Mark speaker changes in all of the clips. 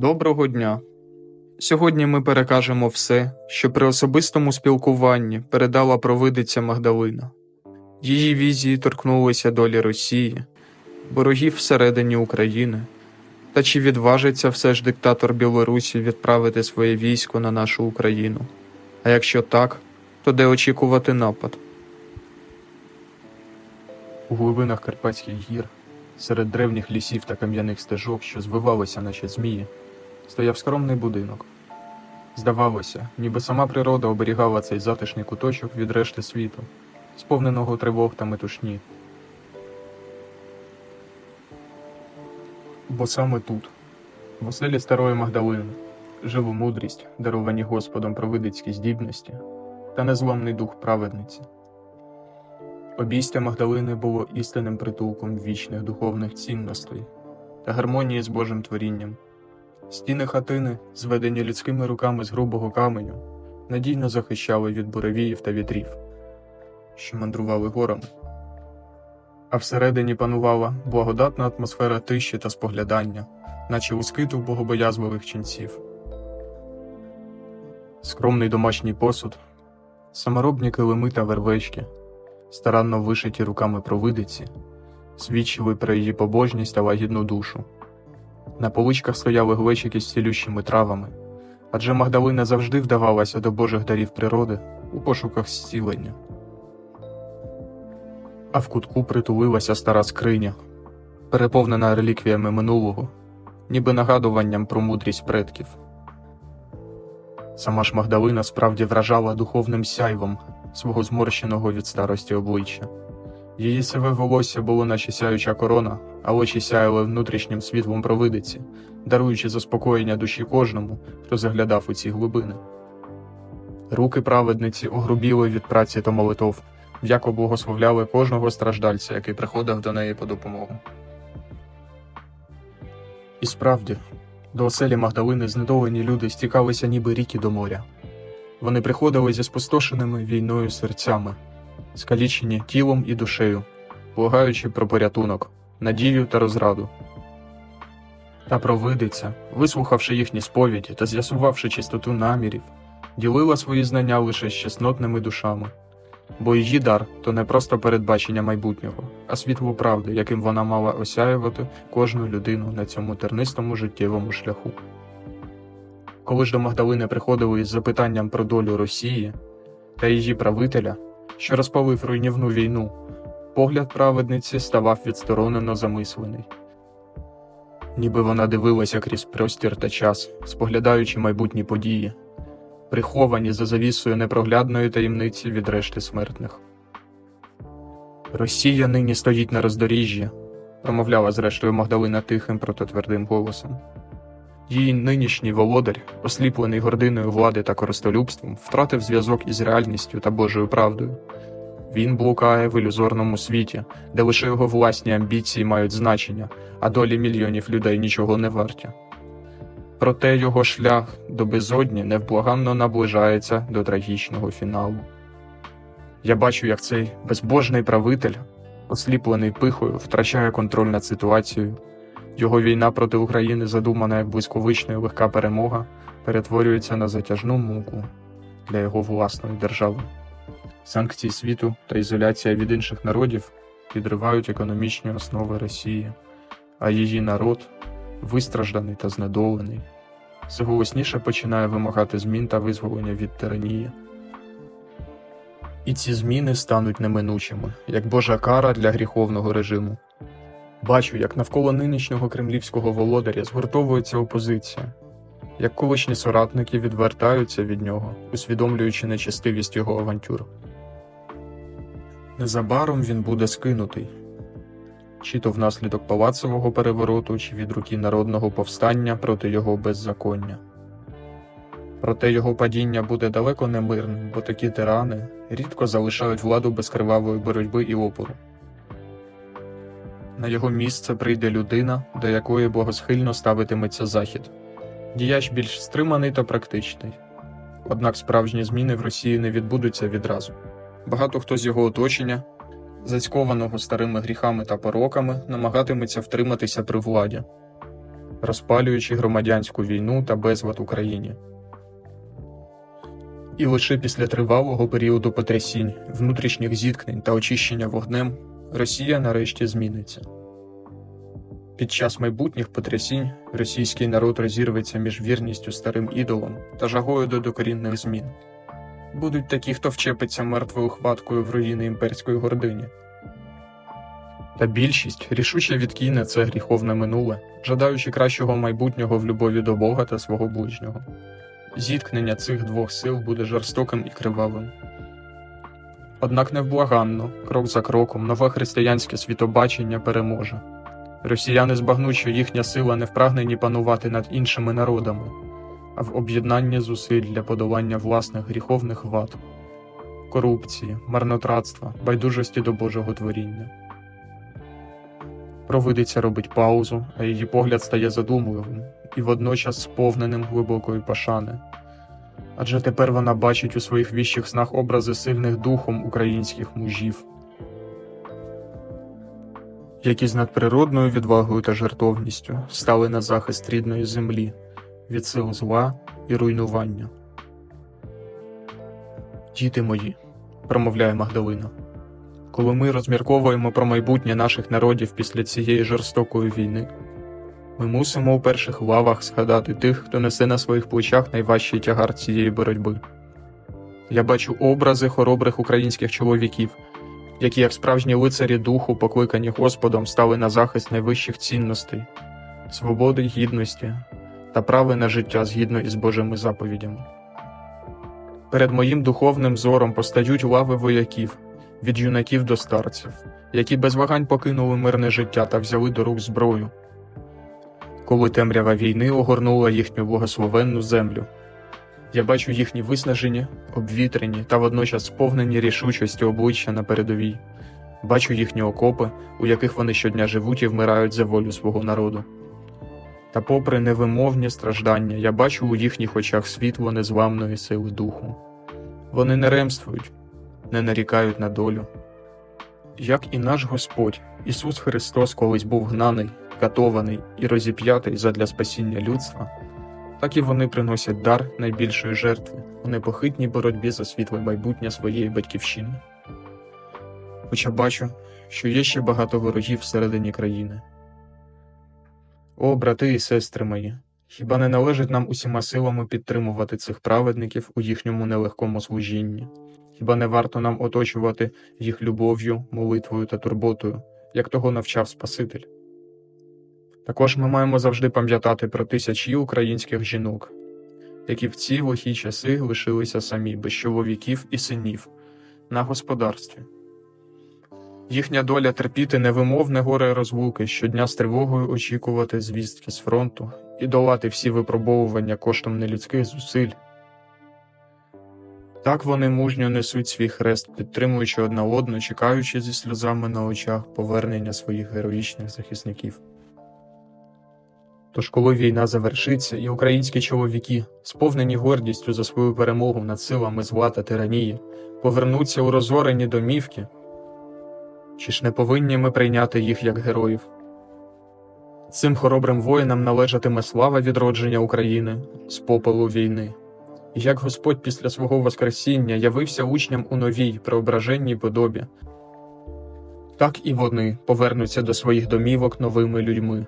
Speaker 1: Доброго дня. Сьогодні ми перекажемо все, що при особистому спілкуванні передала провидиця Магдалина. Її візії торкнулися долі Росії, ворогів всередині України. Та чи відважиться все ж диктатор Білорусі відправити своє військо на нашу Україну? А якщо так, то де очікувати напад? У глибинах Карпатських гір, серед древніх лісів та кам'яних стежок, що звивалися наче змії, стояв скромний будинок. Здавалося, ніби сама природа оберігала цей затишний куточок від решти світу, сповненого тривог та метушні. Бо саме тут, в оселі старої Магдалини, жило мудрість, даровані Господом провидицькі здібності та незламний дух праведниці. Обійстя Магдалини було істинним притулком вічних духовних цінностей та гармонії з Божим творінням. Стіни хатини, зведені людськими руками з грубого каменю, надійно захищали від буревіїв та вітрів, що мандрували горами. А всередині панувала благодатна атмосфера тиші та споглядання, наче у скиту богобоязливих ченців. Скромний домашній посуд, саморобні килими та вервечки, старанно вишиті руками провидиці, свідчили про її побожність та лагідну душу. На поличках стояли глечики з цілющими травами, адже Магдалина завжди вдавалася до божих дарів природи у пошуках зцілення. А в кутку притулилася стара скриня, переповнена реліквіями минулого, ніби нагадуванням про мудрість предків. Сама ж Магдалина справді вражала духовним сяйвом свого зморщеного від старості обличчя. Її сиве волосся було наче сяюча корона, а очі сяяли внутрішнім світлом провидиці, даруючи заспокоєння душі кожному, хто заглядав у ці глибини. Руки праведниці огрубіли від праці та молитов, м'яко благословляли кожного страждальця, який приходив до неї по допомогу. І справді, до оселі Магдалини знедолені люди стікалися ніби ріки до моря. Вони приходили зі спустошеними війною серцями, скалічені тілом і душею, благаючи про порятунок, надію та розраду. Та провидиця, вислухавши їхні сповіді та з'ясувавши чистоту намірів, ділила свої знання лише з чеснотними душами, бо її дар то не просто передбачення майбутнього, а світло правди, яким вона мала осяювати кожну людину на цьому тернистому життєвому шляху. Коли ж до Магдалини приходили із запитанням про долю Росії та її правителя, що розпалив руйнівну війну, погляд праведниці ставав відсторонено замислений. Ніби вона дивилася крізь простір та час, споглядаючи майбутні події, приховані за завісою непроглядної таємниці від решти смертних. Росія нині стоїть на роздоріжжі, промовляла зрештою Магдалина тихим прототвердим голосом. Її нинішній володар, осліплений гординою влади та користолюбством, втратив зв'язок із реальністю та Божою правдою. Він блукає в ілюзорному світі, де лише його власні амбіції мають значення, а долі мільйонів людей нічого не варті. Проте його шлях до безодні невблаганно наближається до трагічного фіналу. Я бачу, як цей безбожний правитель, осліплений пихою, втрачає контроль над ситуацією. Його війна проти України, задумана як близьковична і легка перемога, перетворюється на затяжну муку для його власної держави. Санкції світу та ізоляція від інших народів підривають економічні основи Росії, а її народ, вистражданий та знедолений, все голосніше починає вимагати змін та визволення від тиранії. І ці зміни стануть неминучими, як Божа кара для гріховного режиму. Бачу, як навколо нинішнього кремлівського володаря згуртовується опозиція, як колишні соратники відвертаються від нього, усвідомлюючи нечестивість його авантюр. Незабаром він буде скинутий, чи то внаслідок палацового перевороту, чи від руки народного повстання проти його беззаконня. Проте його падіння буде далеко не мирним, бо такі тирани рідко залишають владу без кривавої боротьби і опору. На його місце прийде людина, до якої богосхильно ставитиметься захід, діяч більш стриманий та практичний. Однак справжні зміни в Росії не відбудуться відразу. Багато хто з його оточення, зацькованого старими гріхами та пороками, намагатиметься втриматися при владі. розпалюючи громадянську війну та безлад Україні. І лише після тривалого періоду потрясінь, внутрішніх зіткнень та очищення вогнем Росія нарешті зміниться. Під час майбутніх потрясінь російський народ розірветься між вірністю старим ідолам та жагою до докорінних змін. Будуть такі, хто вчепиться мертвою хваткою в руїни імперської гордині. Та більшість рішуче відкине це гріховне минуле, жадаючи кращого майбутнього в любові до Бога та свого ближнього. Зіткнення цих двох сил буде жорстоким і кривавим. Однак невблаганно, крок за кроком, нове християнське світобачення переможе. Росіяни збагнуть, що їхня сила не в прагненні панувати над іншими народами, а в об'єднанні зусиль для подолання власних гріховних вад, корупції, марнотратства, байдужості до Божого творіння. Провидиця робить паузу, а її погляд стає задумливим і водночас сповненим глибокої пошани. Адже тепер вона бачить у своїх віщих снах образи сильних духом українських мужів, які з надприродною відвагою та жертовністю стали на захист рідної землі від сил зла і руйнування. Діти мої, промовляє Магдалина, коли ми розмірковуємо про майбутнє наших народів після цієї жорстокої війни, ми мусимо у перших лавах згадати тих, хто несе на своїх плечах найважчий тягар цієї боротьби. Я бачу образи хоробрих українських чоловіків, які, як справжні лицарі духу, покликані Господом, стали на захист найвищих цінностей, свободи й гідності та прави на життя згідно із Божими заповідями. Перед моїм духовним зором постають лави вояків, від юнаків до старців, які без вагань покинули мирне життя та взяли до рук зброю. Коли темрява війни огорнула їхню благословенну землю. Я бачу їхні виснажені, обвітрені та водночас сповнені рішучості обличчя на передовій. Бачу їхні окопи, у яких вони щодня живуть і вмирають за волю свого народу. Та, попри невимовні страждання, я бачу у їхніх очах світло незламної сили духу. Вони не ремствують, не нарікають на долю. Як і наш Господь, Ісус Христос колись був гнаний, катований і розіп'ятий задля спасіння людства, так і вони приносять дар найбільшої жертви у непохитній боротьбі за світле майбутнє своєї батьківщини. Хоча бачу, що є ще багато ворогів всередині країни. О, брати і сестри мої, хіба не належить нам усіма силами підтримувати цих праведників у їхньому нелегкому служінні? Хіба не варто нам оточувати їх любов'ю, молитвою та турботою, як того навчав Спаситель? Також ми маємо завжди пам'ятати про тисячі українських жінок, які в ці лихі часи лишилися самі без чоловіків і синів на господарстві. Їхня доля терпіти невимовне горе розлуки, щодня з тривогою очікувати звістки з фронту і долати всі випробовування коштом нелюдських зусиль. Так вони мужньо несуть свій хрест, підтримуючи одна одну, чекаючи зі сльозами на очах повернення своїх героїчних захисників. Тож, коли війна завершиться, і українські чоловіки, сповнені гордістю за свою перемогу над силами зла та тиранії, повернуться у розорені домівки, чи ж не повинні ми прийняти їх як героїв? Цим хоробрим воїнам належатиме слава відродження України з попелу війни. Як Господь після свого Воскресіння явився учням у новій преображенній подобі, так і вони повернуться до своїх домівок новими людьми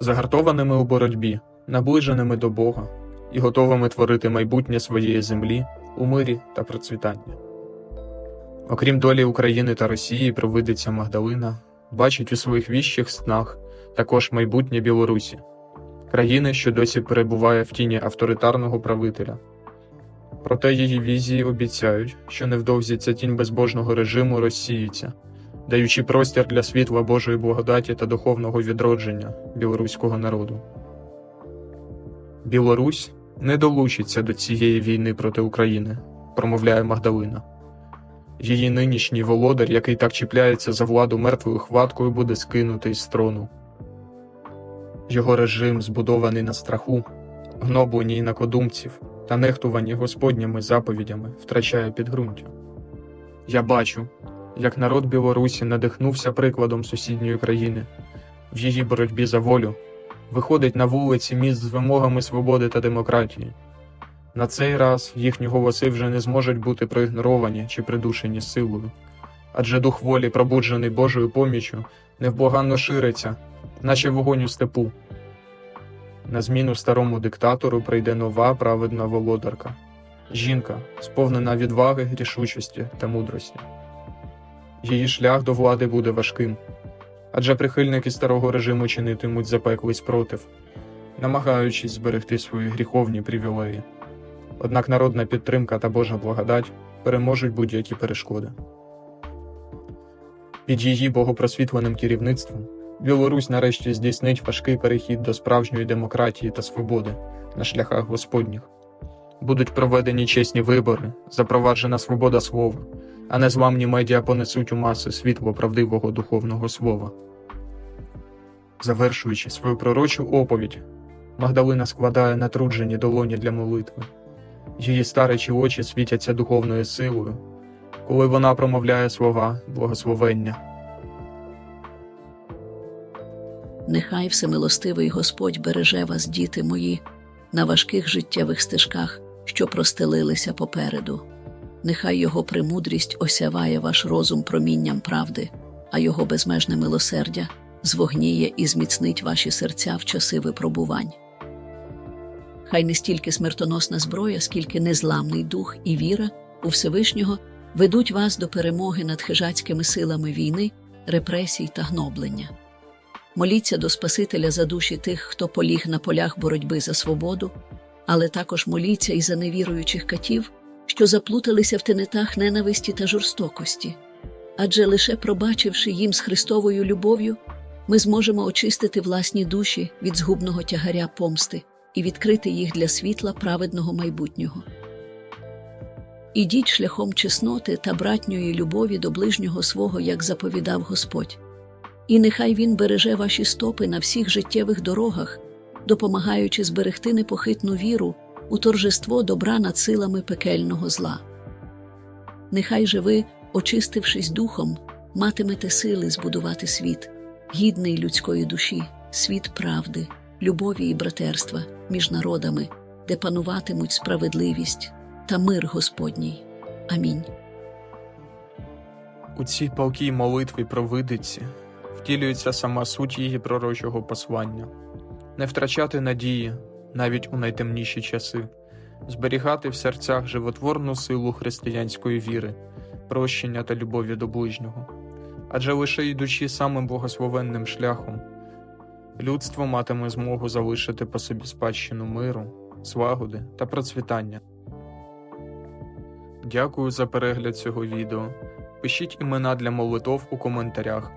Speaker 1: загартованими у боротьбі, наближеними до Бога і готовими творити майбутнє своєї землі у мирі та процвітанні. Окрім долі України та Росії, провидиця Магдалина бачить у своїх віщих снах також майбутнє Білорусі, країни, що досі перебуває в тіні авторитарного правителя. Проте її візії обіцяють, що невдовзі ця тінь безбожного режиму розсіється даючи простір для світла Божої благодаті та духовного відродження білоруського народу. Білорусь не долучиться до цієї війни проти України, промовляє Магдалина. Її нинішній володар, який так чіпляється за владу мертвою хваткою, буде скинутий з трону. Його режим, збудований на страху, гнобленні інакодумців та нехтуванні Господніми заповідями, втрачає підґрунтя. Я бачу, як народ Білорусі надихнувся прикладом сусідньої країни в її боротьбі за волю виходить на вулиці міст з вимогами свободи та демократії. На цей раз їхні голоси вже не зможуть бути проігноровані чи придушені силою, адже дух волі, пробуджений Божою поміччю, невблаганно шириться, наче вогонь у степу. На зміну старому диктатору прийде нова праведна володарка жінка, сповнена відваги, рішучості та мудрості. Її шлях до влади буде важким, адже прихильники старого режиму чинитимуть запеклий спротив, намагаючись зберегти свої гріховні привілеї. Однак народна підтримка та Божа благодать переможуть будь-які перешкоди. Під її богопросвітленим керівництвом Білорусь нарешті здійснить важкий перехід до справжньої демократії та свободи на шляхах Господніх. Будуть проведені чесні вибори, запроваджена свобода слова, а незламні медіа понесуть у маси світло правдивого духовного слова. Завершуючи свою пророчу оповідь, Магдалина складає натруджені долоні для молитви. Її старечі очі світяться духовною силою, коли вона промовляє слова благословення.
Speaker 2: Нехай всемилостивий Господь береже вас, діти мої, на важких життєвих стежках, що простелилися попереду. Нехай Його премудрість осяває ваш розум промінням правди, а Його безмежне милосердя звогніє і зміцнить ваші серця в часи випробувань. Хай не стільки смертоносна зброя, скільки незламний дух і віра у Всевишнього ведуть вас до перемоги над хижацькими силами війни, репресій та гноблення. Моліться до Спасителя за душі тих, хто поліг на полях боротьби за свободу, але також моліться і за невіруючих катів, що заплуталися в тенетах ненависті та жорстокості. Адже лише пробачивши їм з Христовою любов'ю, ми зможемо очистити власні душі від згубного тягаря помсти і відкрити їх для світла праведного майбутнього. Ідіть шляхом чесноти та братньої любові до ближнього свого, як заповідав Господь. І нехай Він береже ваші стопи на всіх життєвих дорогах, допомагаючи зберегти непохитну віру у торжество добра над силами пекельного зла. Нехай же ви, очистившись духом, матимете сили збудувати світ, гідний людської душі, світ правди, любові і братерства між народами, де пануватимуть справедливість та мир Господній. Амінь.
Speaker 1: У цій палкій молитві провидиці втілюється сама суть її пророчого послання не втрачати надії навіть у найтемніші часи, зберігати в серцях животворну силу християнської віри, прощення та любові до ближнього. Адже лише йдучи самим благословенним шляхом, людство матиме змогу залишити по собі спадщину миру, злагоди та процвітання. Дякую за перегляд цього відео. Пишіть імена для молитов у коментарях.